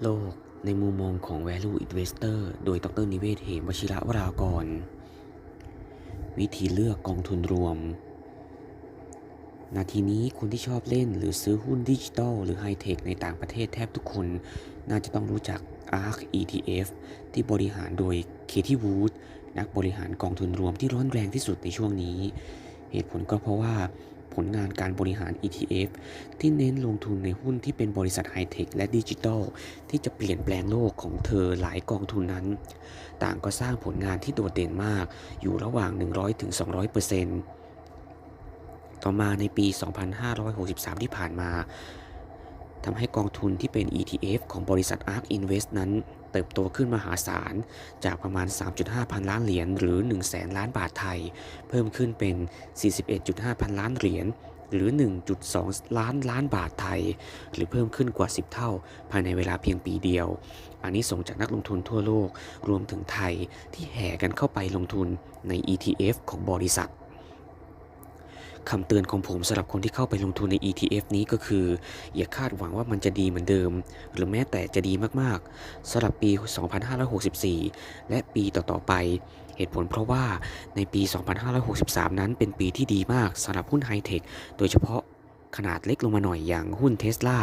โลกในมุมมองของ Value Investor โดยดรนิเวศเหมวชิระวรากร วิธีเลือกกองทุนรวม นาทีนี้คนที่ชอบเล่นหรือซื้อหุ้นดิจิตอลหรือไฮเทคในต่างประเทศแทบทุกคน น่าจะต้องรู้จัก ARK ETF ที่บริหารโดย Katie Wood นักบริหารกองทุนรวมที่ร้อนแรงที่สุดในช่วงนี้ เหตุผลก็เพราะว่า ผลงานการบริหาร ETF ที่เน้นลงทุนในหุ้นที่เป็นบริษัทไฮเทคและดิจิทัล ที่จะเปลี่ยนแปลงโลกของเธอหลายกองทุนนั้น ต่างก็สร้างผลงานที่โดดเด่นมากอยู่ระหว่าง 100-200%ต่อมาในปี 2563 ที่ผ่านมา ทำให้กองทุนที่เป็น ETF ของบริษัท ARK Invest นั้น เติบโตขึ้นมหาศาล จากประมาณ 3.5 พันล้านเหรียญหรือ1แสนล้านบาทไทย เพิ่มขึ้นเป็น 41.5 พันล้านเหรียญหรือ 1.2 ล้านล้านบาทไทย หรือเพิ่มขึ้นกว่า 10 เท่า ภายในเวลาเพียงปีเดียว อันนี้ส่งจากนักลงทุนทั่วโลก รวมถึงไทยที่แห่กันเข้าไปลงทุนใน ETF ของบริษัท คำเตือนของผมสำหรับคนที่เข้าไปลงทุนใน ETF นี้ก็คือ อย่าคาดหวังว่ามันจะดีเหมือนเดิม หรือแม้แต่จะดีมากๆสำหรับปี 2564 และปีต่อๆไปเหตุผลเพราะว่าในปี 2563 นั้นเป็นปีที่ดีมากสำหรับหุ้นไฮเทค โดยเฉพาะ ขนาดเล็กลงมาหน่อยอย่างหุ้นเทสลา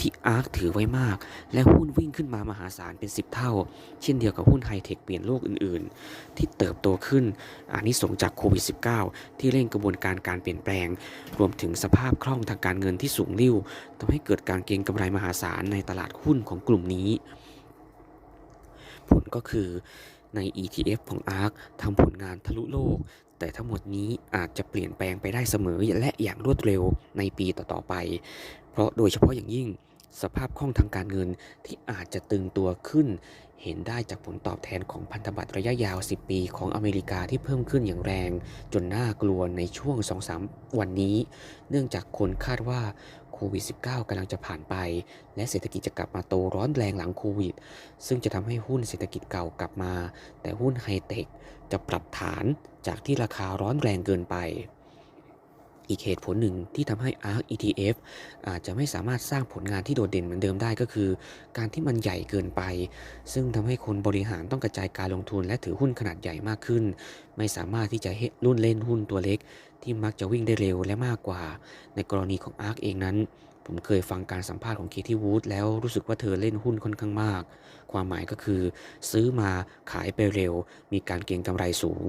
ที่อาร์คถือไว้มาก และหุ้นวิ่งขึ้นมามหาศาลเป็น 10 เท่า เช่นเดียวกับหุ้นไฮเทคเปลี่ยนโลกอื่นๆ ที่เติบโตขึ้นอันนี้ส่งจากโควิด -19 ที่เร่งกระบวนการการเปลี่ยนแปลง รวมถึงสภาพคล่องทางการเงินที่สูงริ่วทำให้เกิดการเก็งกำไรมหาศาลในตลาดหุ้นของกลุ่มนี้ ผลก็คือ ใน ETF ของ ARK ทำผลงานทะลุโลก แต่ทั้งหมดนี้อาจจะเปลี่ยนแปลงไปได้เสมอและอย่างรวดเร็วในปีต่อๆไป เพราะโดยเฉพาะอย่างยิ่ง สภาพคล่องทางการเงินที่อาจจะตึงตัวขึ้น เห็นได้จากผลตอบแทนของพันธบัตรระยะยาว 10 ปีของอเมริกาที่เพิ่มขึ้นอย่างแรง จนน่ากลัวในช่วง 2-3 วันนี้ เนื่องจากคนคาดว่าโควิด -19 กำลังจะผ่านไป และเศรษฐกิจจะกลับมาโตร้อนแรงหลังโควิด ซึ่งจะทำให้หุ้นเศรษฐกิจเก่ากลับมา แต่หุ้นไฮเทคจะปรับฐานจากที่ราคาร้อนแรงเกินไป อีกเหตุผลหนึ่งที่ทำให้ ARK ETF อาจจะไม่สามารถสร้างผลงานที่โดดเด่นเหมือนเดิมได้ก็คือ การที่มันใหญ่เกินไป ซึ่งทำให้คนบริหารต้องกระจายการลงทุนและถือหุ้นขนาดใหญ่มากขึ้น ไม่สามารถที่จะรุ่นเล่นหุ้นตัวเล็ก ที่มักจะวิ่งได้เร็วและมากกว่า ในกรณีของ ARK เองนั้น ผมเคยฟังการสัมภาษณ์ของเคที่วูดแล้วรู้สึกว่าเธอเล่นหุ้นค่อนข้างมาก ความหมายก็คือ ซื้อมาขายไปเร็ว มีการเก็งกำไรสูง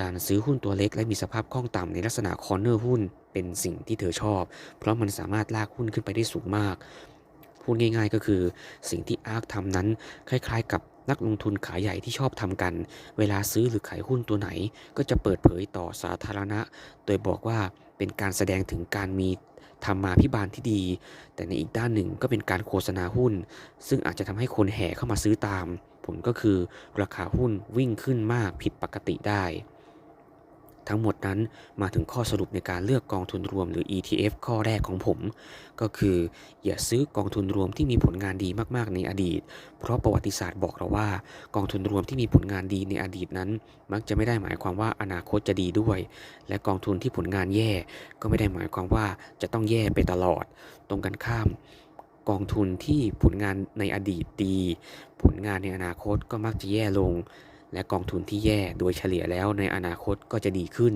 การซื้อหุ้นตัวเล็กและมีสภาพคล่องต่ำในลักษณะคอร์เนอร์หุ้นเป็นสิ่งที่เธอชอบ เพราะมันสามารถลากหุ้นขึ้นไปได้สูงมาก พูดง่าย ๆ ก็คือ สิ่งที่อาร์คทำนั้น คล้ายๆ กับนักลงทุนขายใหญ่ที่ชอบทำกัน เวลาซื้อหรือขายหุ้นตัวไหน ก็จะเปิดเผยต่อสาธารณะ โดยบอกว่า เป็นการแสดงถึงการมีธรรมาพิบาลที่ดี แต่ในอีกด้านหนึ่งก็เป็นการโฆษณาหุ้น ซึ่งอาจจะทำให้คนแห่เข้ามาซื้อตาม ผลก็คือราคาหุ้นวิ่งขึ้นมากผิดปกติได้ ทั้งหมดนั้นมาถึงข้อสรุปในการเลือกกองทุนรวมหรือ ETF ข้อแรกของผม ก็คือ อย่าซื้อกองทุนรวมที่มีผลงานดีมากๆในอดีต เพราะประวัติศาสตร์บอกเราว่า กองทุนรวมที่มีผลงานดีในอดีตนั้น มักจะไม่ได้หมายความว่าอนาคตจะดีด้วย และกองทุนที่ผลงานแย่ ก็ไม่ได้หมายความว่าจะต้องแย่ไปตลอด ตรงกันข้ามกองทุนที่ผลงานในอดีตดี ผลงานในอนาคตก็มักจะแย่ลง และกองทุนที่แย่โดยเฉลี่ยแล้วในอนาคตก็จะดีขึ้น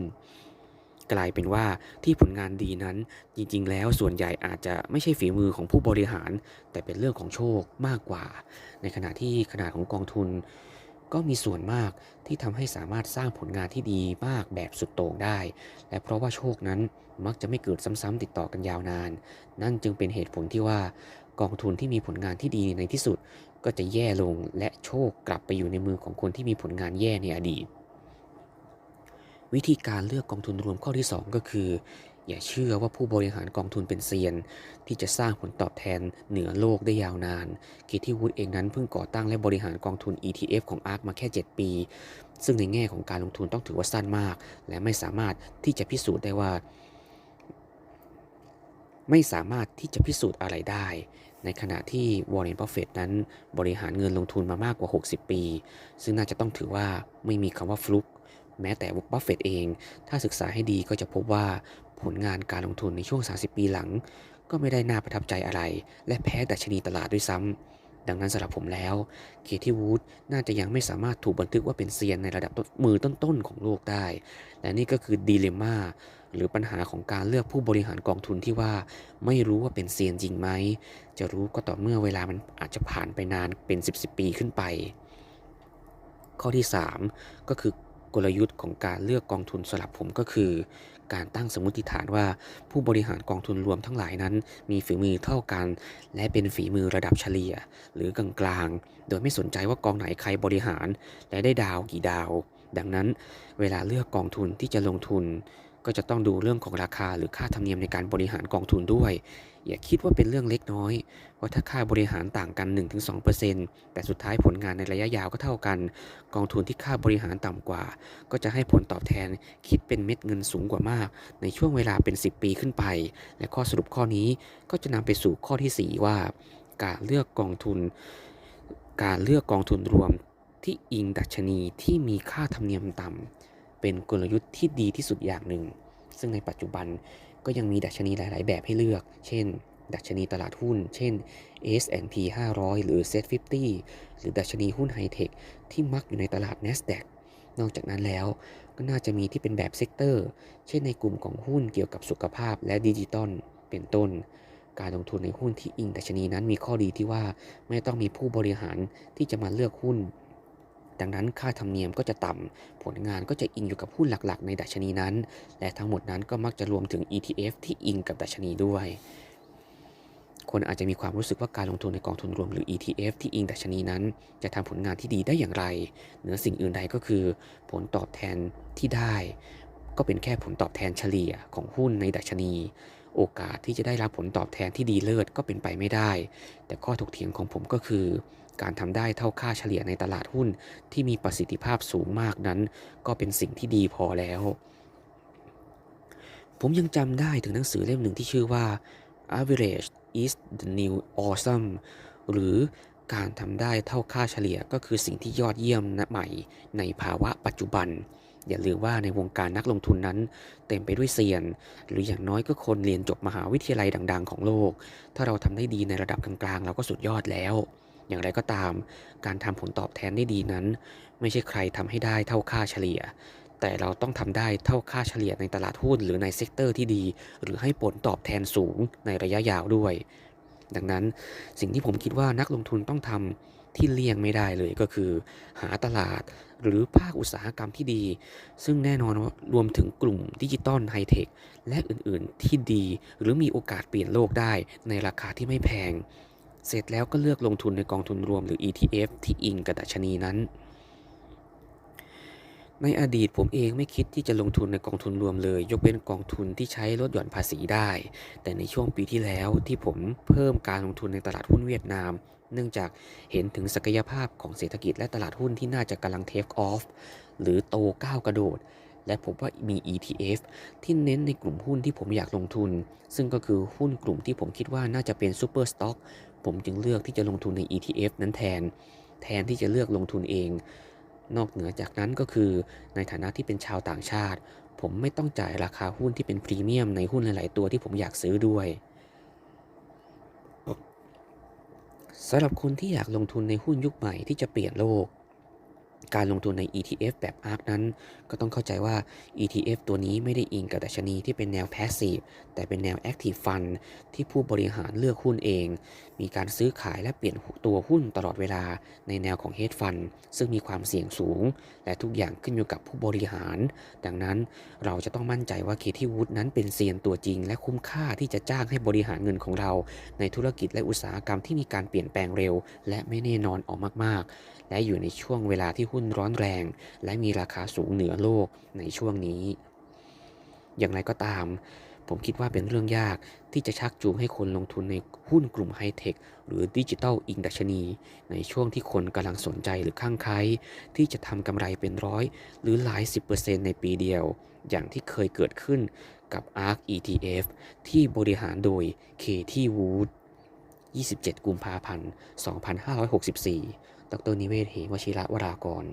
กลายเป็นว่าที่ผลงานดีนั้นจริงๆ แล้วส่วนใหญ่อาจจะไม่ใช่ฝีมือของผู้บริหาร แต่เป็นเรื่องของโชคมากกว่า ในขณะที่ขนาดของกองทุน ก็มีส่วนมากที่ทำให้สามารถสร้างผลงานที่ดีมากแบบสุดโต่งได้ และเพราะว่าโชคนั้นมักจะไม่เกิดซ้ำๆติดต่อกันยาวนาน นั่นจึงเป็นเหตุผลที่ว่า กองทุนที่มีผลงานที่ดีในที่สุด ก็จะแย่ลงและโชคกลับไปอยู่ในมือของคนที่มีผลงานแย่ในอดีต วิธีการเลือกกองทุนรวมข้อที่ 2 ก็คือ อย่าเชื่อว่าผู้บริหารกองทุนเป็นเซียน ที่จะสร้างผลตอบแทนเหนือโลกได้ยาวนานกิที่วูดเองนั้นเพิ่งก่อตั้งและบริหารกองทุน ETF ของ ARK มาแค่ 7 ปี ซึ่งในแง่ของการลงทุนต้องถือว่าสั้นมาก และไม่สามารถที่จะพิสูจน์ได้ว่า ไม่สามารถที่จะพิสูจน์อะไรได้ ในขณะที่วอร์เรนบัฟเฟตนั้นบริหารเงินลงทุนมามากกว่า 60 ปี ซึ่งน่าจะต้องถือว่าไม่มีคำว่าฟลุกแม้แต่บัฟเฟตเอง ถ้าศึกษาให้ดีก็จะพบว่าผลงานการลงทุนในช่วง 30 ปีหลัง ก็ไม่ได้น่าประทับใจอะไร และแพ้ดัชนีตลาดด้วยซ้ำ ดังนั้นสำหรับผมแล้วเคที่วูดน่าจะยังไม่สามารถถูกบันทึกว่าเป็นเซียนในระดับมือต้นๆของโลกได้ และนี่ก็คือดีเลม่าหรือปัญหาของการเลือกผู้บริหารกองทุนที่ว่า ไม่รู้ว่าเป็นเซียนจริงไหม จะรู้ก็ต่อเมื่อเวลามันอาจจะผ่านไปนานเป็น 10บสปีขึ้นไป ข้อที่ 3 ก็คือ กลยุทธ์ของการเลือกกองทุนสลับผมก็คือ การตั้งสมมติฐานว่า ผู้บริหารกองทุนรวมทั้งหลายนั้น มีฝีมือเท่ากัน และเป็นฝีมือระดับเฉลี่ย หรือกลางๆ โดยไม่สนใจว่ากองไหนใครบริหาร และได้ดาวกี่ดาว ดังนั้น เวลาเลือกกองทุนที่จะลงทุน ก็จะต้องดูเรื่องของราคาหรือค่าธรรมเนียมในการบริหารกองทุนด้วย อย่าคิดว่าเป็นเรื่องเล็กน้อย เพราะถ้าค่าบริหารต่างกัน 1-2%แต่สุดท้ายผลงานในระยะยาวก็เท่ากัน กองทุนที่ค่าบริหารต่ำกว่า ก็จะให้ผลตอบแทนคิดเป็นเม็ดเงินสูงกว่ามาก ในช่วงเวลาเป็น 10 ปีขึ้นไป และข้อสรุปข้อนี้ก็จะนำไปสู่ข้อที่ 4 ว่า การเลือกกองทุน การเลือกกองทุนรวมที่อิงดัชนีที่มีค่าธรรมเนียมต่ำเป็นกลยุทธ์ที่ดีที่สุดอย่างหนึ่ง ซึ่งในปัจจุบันก็ยังมีดัชนีหลาย ๆ แบบให้เลือก เช่น ดัชนีตลาดหุ้น เช่น S&P 500 หรือ Set 50 หรือดัชนีหุ้นไฮเทคที่มักอยู่ในตลาด NASDAQ นอกจากนั้นแล้วก็น่าจะมีที่เป็นแบบเซกเตอร์ เช่นในกลุ่มของหุ้นเกี่ยวกับสุขภาพและดิจิตอลเป็นต้น การลงทุนในหุ้นที่อิงดัชนีนั้นมีข้อดีที่ว่าไม่ต้องมีผู้บริหารที่จะมาเลือกหุ้น ดังนั้นค่าธรรมเนียมก็จะต่ำผลงานก็จะอิงอยู่กับหุ้นหลักๆ ในดัชนีนั้น และทั้งหมดนั้นก็มักจะรวมถึง ETF ที่อิงกับดัชนีด้วย คนอาจจะมีความรู้สึกว่าการลงทุนในกองทุนรวมหรือ ETF ที่อิงดัชนีนั้น จะทำผลงานที่ดีได้อย่างไรเหนือสิ่งอื่นใดก็คือ ผลตอบแทนที่ได้ ก็เป็นแค่ผลตอบแทนเฉลี่ยของหุ้นในดัชนีโอกาสที่จะได้รับผลตอบแทนที่ดีเลิศก็เป็นไปไม่ได้ แต่ข้อถกเถียงของผมก็คือ การทำได้เท่าค่าเฉลี่ยในตลาดหุ้นที่มีประสิทธิภาพสูงมากนั้น ก็เป็นสิ่งที่ดีพอแล้ว ผมยังจำได้ถึงหนังสือเล่มหนึ่งที่ชื่อว่า average is the new awesome หรือการทำได้เท่าค่าเฉลี่ยก็คือสิ่งที่ยอดเยี่ยมนะใหม่ในภาวะปัจจุบัน อย่าลืมว่าในวงการนักลงทุนนั้น เต็มไปด้วยเซียน หรืออย่างน้อยก็คนเรียนจบมหาวิทยาลัยดัง ๆ ของโลก ถ้าเราทำได้ดีในระดับกลางๆ เราก็สุดยอดแล้ว อย่างไรก็ตาม การทำผลตอบแทนได้ดีนั้น ไม่ใช่ใครทำให้ได้เท่าค่าเฉลี่ย แต่เราต้องทำได้เท่าค่าเฉลี่ยในตลาดหุ้นหรือในเซกเตอร์ที่ดี หรือให้ผลตอบแทนสูงในระยะยาวด้วย ดังนั้นสิ่งที่ผมคิดว่านักลงทุนต้องทำที่เลี่ยงไม่ได้เลยก็คือ หาตลาดหรือภาคอุตสาหกรรมที่ดี ซึ่งแน่นอนว่ารวมถึงกลุ่มดิจิตอลไฮเทคและอื่นๆที่ดี หรือมีโอกาสเปลี่ยนโลกได้ในราคาที่ไม่แพง เสร็จแล้วก็เลือกลงทุนในกองทุนรวมหรือ ETF ที่อิงกับดัชนีนั้น ในอดีตผมเองไม่คิดที่จะลงทุนในกองทุนรวมเลย ยกเว้นกองทุนที่ใช้ลดหย่อนภาษีได้ แต่ในช่วงปีที่แล้วที่ผมเพิ่มการลงทุนในตลาดหุ้นเวียดนาม เนื่องจากเห็นถึงศักยภาพของเศรษฐกิจและตลาดหุ้นที่น่าจะกำลังเทคออฟหรือโตก้าวกระโดดและพบว่ามี ETF ที่เน้นในกลุ่มหุ้นที่ผมอยากลงทุน ซึ่งก็คือหุ้นกลุ่มที่ผมคิดว่าน่าจะเป็นซูเปอร์สต็อก ผมจึงเลือกที่จะลงทุนใน ETF นั้นแทน แทนที่จะเลือกลงทุนเอง นอกเหนือจากนั้นก็คือ ในฐานะที่เป็นชาวต่างชาติ ผมไม่ต้องจ่ายราคาหุ้นที่เป็นพรีเมียมในหุ้นหลาย ๆ ตัวที่ผมอยากซื้อด้วยสำหรับคนที่อยากลงทุนในหุ้นยุคใหม่ที่จะเปลี่ยนโลก การลงทุนใน ETF แบบ ARK นั้น ก็ต้องเข้าใจว่า ETF ตัวนี้ไม่ได้อิงกับดัชนีที่เป็นแนว Passive แต่เป็นแนว Active Fund ที่ผู้บริหารเลือกหุ้นเอง มีการซื้อขายและเปลี่ยนตัวหุ้นตลอดเวลาในแนวของ Hedge Fund ซึ่งมีความเสี่ยงสูง และทุกอย่างขึ้นอยู่กับผู้บริหาร ดังนั้นเราจะต้องมั่นใจว่าเคที่วูดนั้นเป็นเซียนตัวจริง และคุ้มค่าที่จะจ้างให้บริหารเงินของเรา ในธุรกิจและอุตสาหกรรมที่มีการเปลี่ยนแปลงเร็ว และไม่แน่นอนออกมาก ๆ และอยู่ในช่วงเวลาที่หุ้นร้อนแรง และมีราคาสูงเหนือโลกในช่วงนี้ อย่างไรก็ตาม ผมคิดว่าเป็นเรื่องยากที่จะชักจูงให้คนลงทุนในหุ้นกลุ่มไฮเทคหรือดิจิทัลอิงดัชนี ในช่วงที่คนกำลังสนใจหรือข้างใครที่จะทำกำไรเป็นร้อย หรือหลาย 10%ในปีเดียว อย่างที่เคยเกิดขึ้นกับ ARK ETF ที่บริหารโดย KT Wood 27 กุมภาพันธ์ 2564 ดรนิเวศ เหมวชิระวรากร